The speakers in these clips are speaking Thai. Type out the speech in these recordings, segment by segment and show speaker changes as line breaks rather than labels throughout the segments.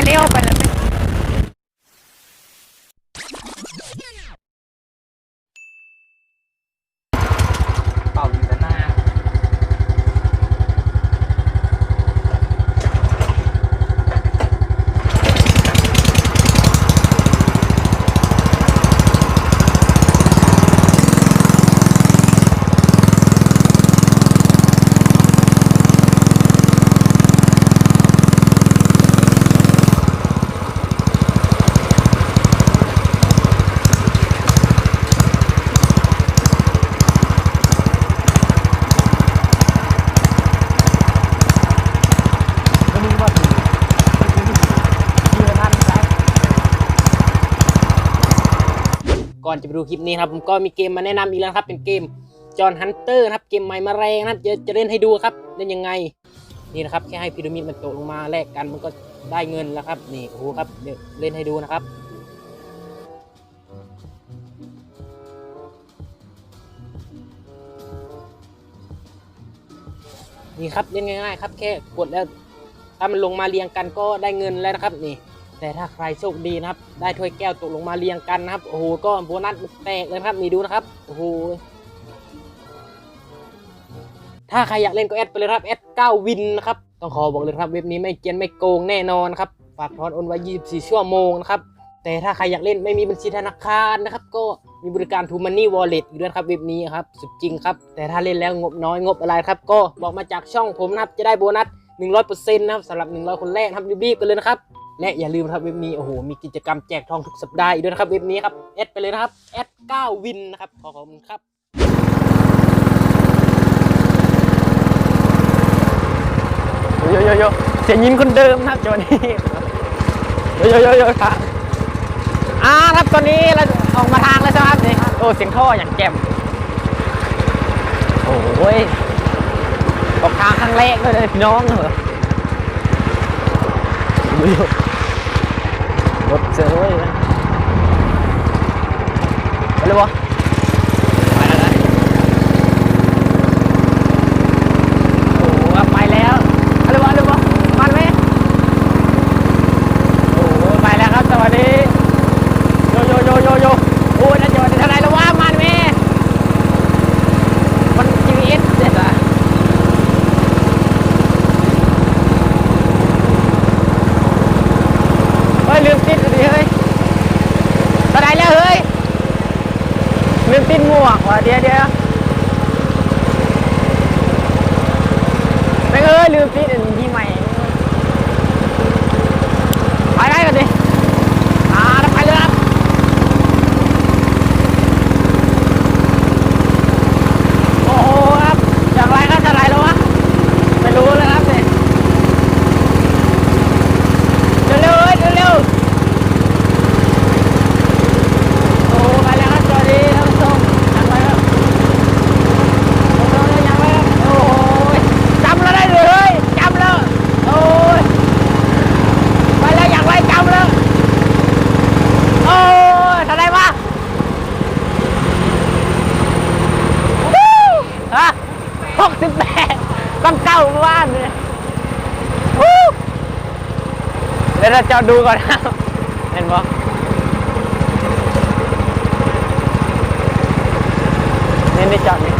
จะเลี้ยวไปแล้วเนี่ย
เป่าอยู่ด้านหน้า
ก็นึกว่าถูกเชื่อท่านใช่
ก่อนจะไปดูคลิปนี้ครับผมก็มีเกมมาแนะนำอีกแล้วครับ เป็นเกมจอห์นฮันเตอร์นะครับเกมใหม่มาแรงนะจะจะเล่นให้ดูครับเล่นยังไงนี่นะครับแค่ให้พีระมิดมันตกลงมาแลกกันมันก็ได้เงินแล้วครับนี่โอ้โหครับเดี๋ยวเล่นให้ดูนะครับนี่ครับเล่นง่ายๆครับแค่กดแล้วถ้ามันลงมาเรียงกันก็ได้เงินแล้วนะครับนี่ แต่ถ้าใครโชคดีนะครับ ได้ถ้วยแก้วตกลงมาเรียงกันนะครับ โอ้โห ก็โบนัสแตกเลยครับนี่ดูนะครับ โอ้โห ถ้าใครอยากเล่นก็แอดไปเลยครับ แอด9วินนะครับ ต้องขอบอกเลยครับ เว็บนี้ไม่เจียนไม่โกงแน่นอนครับ ฝากถอนโอนไว้ 24 ชั่วโมงนะครับ แต่ถ้าใครอยากเล่นไม่มีบัญชีธนาคารนะครับ ก็มีบริการ True Money Wallet อีกด้วยนครับเว็บนี้ครับ สุดจริงครับ แต่ถ้าเล่นแล้วงบน้อยงบอะไรครับ ก็บอกมาจากช่องผมนะครับ จะได้โบนัส100%นะครับสำหรับ 100 คนแรกครับรีบๆกันเลยนะครับ และอย่าลืมครับเว็บนี้โอ้โหมีกิจกรรมแจกทองทุกสัปดาห์อีกด้วยนะครับเว็บนี้ครับแอดไปเลยนะครับแอด9วินนะครับขอขอบคุณครับ
โยโยโยเสียงยินคนเดิมนะครับจอนี้โยโยโยโยครับอ่าครับตอนนี้เราออกมาทางแล้วใช่ไหมครับนี่โอ้เสียงท่ออย่างแจ่มโอ้ยออกทางครั้งแรกเลยพี่น้องเหรอโย โยรถเจอเว้ยไปเลยวะไปแล้วนะโอ้โหไปแล้วอะไรวะอะไรวะมันไหมโอ้โหไปแล้วครับสวัสดีโยโยโยโยโยโอ้ยน่าจะวันที่เท่าไหรแล้ววะมันไหมมัน GPS เด็ดอะเฮ้ยลืมติดดิเฮ้ยเท่าไหรแล้วเฮ้ย ปิดหมวกว่ะเดี๋ยวเดี๋ยวไม่งเอ้ยลืมปิดอันที่ใหม่ไปได้กันดิอ่าไปเลยครับโอ้โหครับอย่างไรก็จะไรแล้ววะไม่รู้เลยครับเนี่ยเร็วๆเว้ยเร็วๆโอ้ไปแล้วครับสวัสดีท่านผู้ชมอย่างไรครับ โอ้ยยังไม่โอ้ยจำเราได้เลยเฮ้ยจำแล้วโอ้ยไปแล้วอย่างไรจำแล้วโอ้ยทำไมวะวู้ฮะห กสิบแปดต้องเก้าบ้านเลยเดี๋ยวเราจอดดูก่อนนะเห็นปะนี่นี่จอดนี่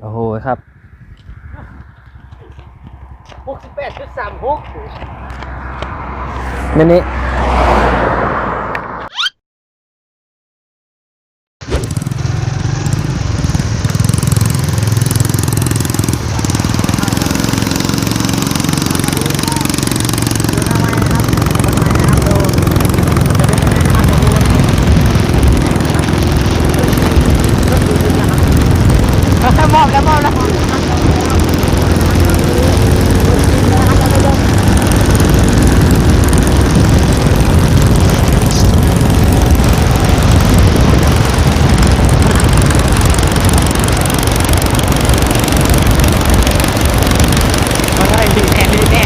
โอ้โหครับ หกสิบแปดจุดสามหกมินิ แทนเลยแม่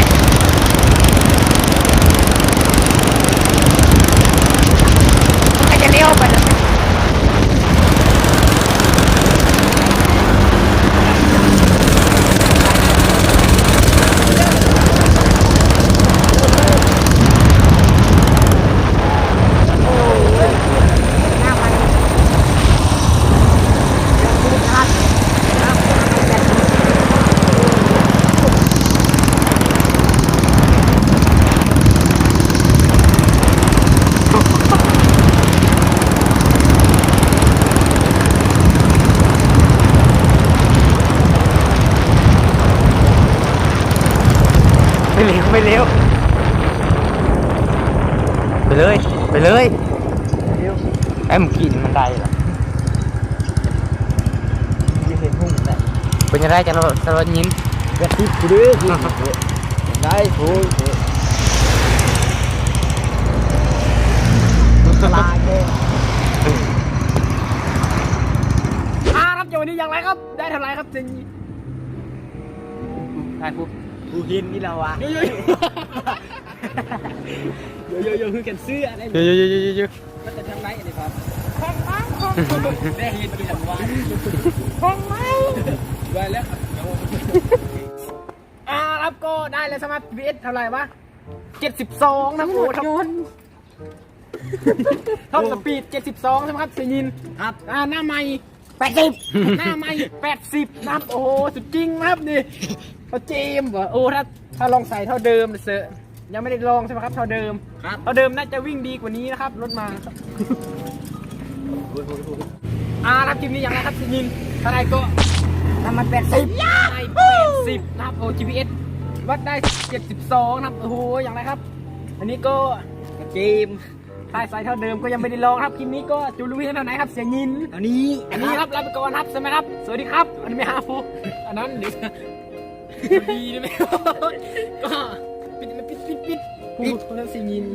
ไม่เร็วไปเลย ไปเลยไอ้มึงกินมันได้เหรอยังเห็นหุ่งได้เป็นยังไงจะเราจะเรายิ้มกระติบกูดื้อได้ถูกลาเลย
อ่าครับเดี๋ยววันนี้อย่างไรครับ ได้เท่าไหรครับจริง
ได้ปุ๊บ กูเห็นนี่แล้ววะ
โยโย่โยโยโยคือกันเสื้ออะไร
เยอะเยอะเยอะเยอะ
มันจะทำไรอันนี้ครับแพงมากได้เห็นอย่างว่าแพงไหมได้แล้วอ่าครับก็ได้เลยสมาร์ทพีเอสเท่าไหร่วะเจ็ดสิบสองนะโอ้ท็อปท็อปสปีดเจ็ดสิบสองใช่ไหมครับเสียยินครับอ่าหน้าใหม่แปดสิบหน้าใหม่แปดสิบนะครับโอ้โห สุดจริงนะครับนี่ เขาเจมส์เหรอโอ้ถ้าถ้าลองใส่เท่าเดิมเสอะยังไม่ได้ลองใช่ไหมครับเท่าเดิม
ครับ
เท่าเดิมน่าจะวิ่งดีกว่านี้นะครับรถมาครับอ่ารับคลิปนี้อย่างไรครับสิยินเท่าไหรก็น้ำมันแปดสิบได้แปดสิบนะครับโอ้ GPS วัดได้เจ็ดสิบสองนะครับโอ้โหอย่างไรครับ อันนี้ก็เกมใต้สายเท่าเดิมก็ยังไม่ได้ลองครับคลิปนี้ก็จูรูวิเท่าไหนครับเสียงยิน
อันนี้
อันนี้ครับลาไปก่อนครับใช่ไหมครับ สวัสดีครับอันนี้ไม่ฮาฟูอันนั้นเดี๋ยว ดีได้ไหมก็ปิดปิดปิดปิดพูดคนนั้นเสียงยิน